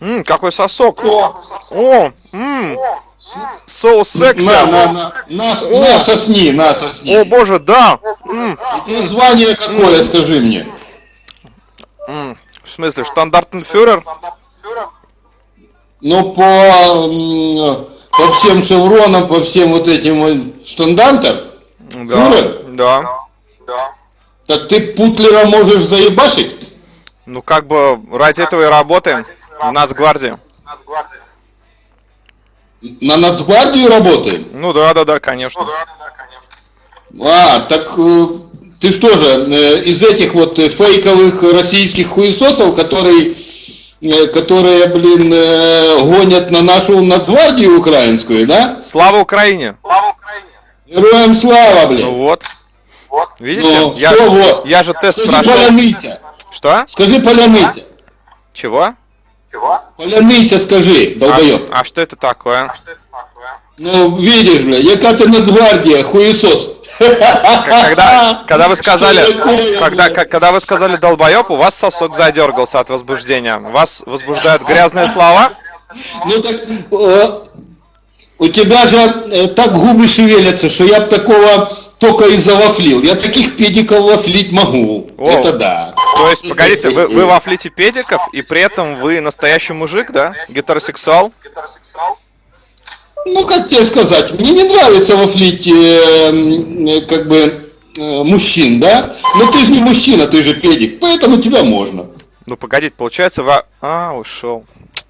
М, какой сосок. О, О, м, so sexy. на, на, на, на, на сосни, на сосни. О боже, да. М, И звание какое, скажи мне? м. В смысле, штандартенфюрер? Ну, по, по всем шевронам, по всем вот этим вот штандартам, Да, Фюрер? да. так ты Путлера можешь заебашить? Ну, как бы ради этого и работаем в Нацгвардии. На Нацгвардию работаем? Ну да, да, да, конечно. А, так э, ты что же, э, из этих вот э, фейковых российских хуесосов, которые, э, которые, блин, э, гонят на нашу Нацгвардию украинскую, да? Слава Украине! Героям слава, Ну блин! вот. Видите? Ну, я, что же, вот? я же тест Скажи прошел. поляныця, Что? скажи поляныця, Чего? Поляныця скажи, А, долбоёб. а что это такое? Ну, видишь, бля, яка ти Нацгвардія, хуесос. Когда, когда вы сказали, Что такое, когда, когда вы сказали долбоеб, у вас сосок задергался от возбуждения. Вас возбуждают грязные слова? Ну так, э, у тебя же э, так губы шевелятся, что я б такого только и завафлил. Я таких педиков вафлить могу. О. Это да. То есть, погодите, вы, вы вафлите педиков, и при этом вы настоящий мужик, да? Гетеросексуал? Ну, как тебе сказать, мне не нравится вафлить, э, э, как бы, э, мужчин, да? Но ты же не мужчина, ты же педик, поэтому тебя можно. Ну, погодите, получается, вы... А, ушел.